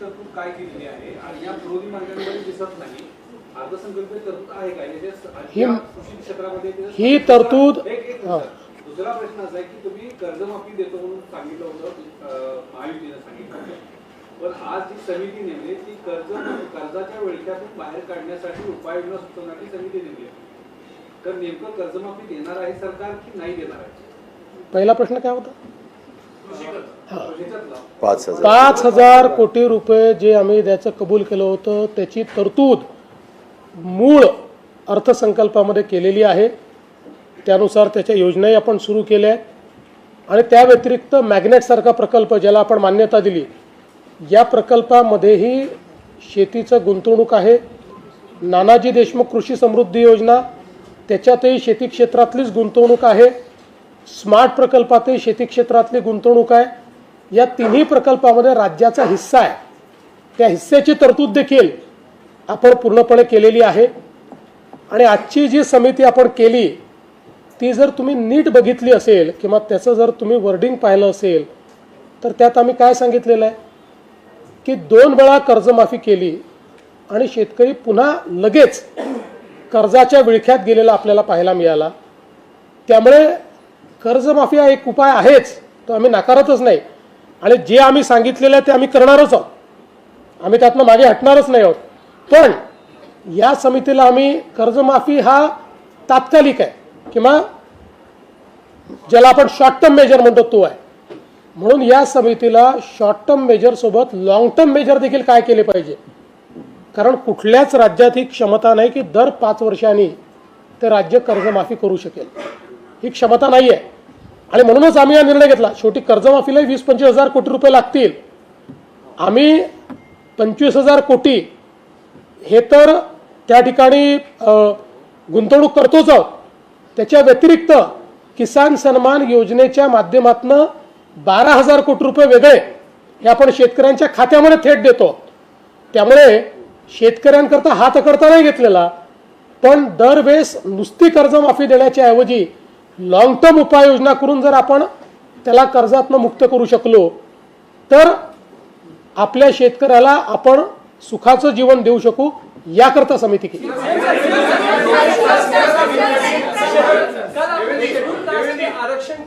तरतूद काय केलेली आहे आणि या विरोधी मार्गांमध्ये दिसत नाही. अर्थसंकल्पीय तरतूद आहे का? याच्या ही- या कृषी क्षेत्रामध्ये ही तरतूद-. दुसरा प्रश्न असा आहे की तुम्ही कर्जमाफी देतो म्हणून सांगितलं होतं महायुतीनं सांगितलं होतं. पण आज जी समिती नेमली ती कर्ज कर्जाच्या विळख्यातून बाहेर काढण्यासाठी उपाययोजना सुचवणारी समिती नेमली आहे. तर नेमकं कर्जमाफी देणार आहे सरकार की नाही देणार आहे? पहिला प्रश्न काय होता? पाच हजार. पाच हजार कोटी रुपये जे आम्ही द्यायचं कबूल केलं होतं त्याची तरतूद मूळ अर्थसंकल्पामध्ये केलेली आहे. त्यानुसार त्याच्या योजनाही आपण सुरू केल्या आहेत. आणि त्या व्यतिरिक्त मॅग्नेटसारखा प्रकल्प ज्याला आपण मान्यता दिली या प्रकल्पामध्येही शेतीचं गुंतवणूक आहे. नानाजी देशमुख कृषी समृद्धी योजना त्याच्यातही शेती क्षेत्रातलीच गुंतवणूक आहे. स्मार्ट प्रकल्पातही शेती क्षेत्रातली गुंतवणूक आहे. या तिन्ही प्रकल्पामध्ये राज्याचा हिस्सा आहे. त्या हिस्स्याची तरतूद देखील आपण पूर्णपणे केलेली आहे. आणि आजची जी समिती आपण केली ती जर तुम्ही नीट बघितली असेल किंवा त्याचं जर तुम्ही वर्डिंग पाहिलं असेल तर त्यात आम्ही काय सांगितलेलं आहे? की दोन वेळा कर्जमाफी केली आणि शेतकरी पुन्हा लगेच कर्जाच्या विळख्यात गेलेला आपल्याला पाहायला मिळाला. त्यामुळे कर्जमाफी हा एक उपाय आहेच तो आम्ही नाकारतच नाही. आणि जे आम्ही सांगितलेलं आहे ते आम्ही करणारच आहोत. आम्ही त्यातनं मागे हटणारच नाही आहोत. पण या समितीला आम्ही कर्जमाफी हा तात्कालिक आहे. किंवा ज्याला आपण शॉर्ट टर्म मेजर म्हणतो तो आहे. म्हणून या समितीला शॉर्ट टर्म मेजर सोबत लॉंग टर्म मेजर देखील काय केले पाहिजे? कारण कुठल्याच राज्यात ही क्षमता नाही की दर पाच वर्षांनी ते राज्य कर्जमाफी करू शकेल. ही क्षमता नाही आहे आणि म्हणूनच आम्ही हा निर्णय घेतला. शेवटी कर्जमाफीलाही वीस पंचवीस हजार कोटी रुपये लागतील. आम्ही पंचवीस हजार कोटी हे तर त्या ठिकाणी गुंतवणूक करतोच आहोत. त्याच्या व्यतिरिक्त किसान सन्मान योजनेच्या माध्यमातून बारा हजार कोटी रुपये वेगळे हे आपण शेतकऱ्यांच्या खात्यामध्ये थेट देतो. त्यामुळे शेतकऱ्यांकरता हात करता नाही घेतलेला पण दरवेळेस नुसती कर्जमाफी देण्याच्या ऐवजी लॉंग टर्म उपाययोजना करून जर आपण त्याला कर्जातनं मुक्त करू शकलो तर आपल्या शेतकऱ्याला आपण सुखाचं जीवन देऊ शकू याकरता समिती केली. आरक्षण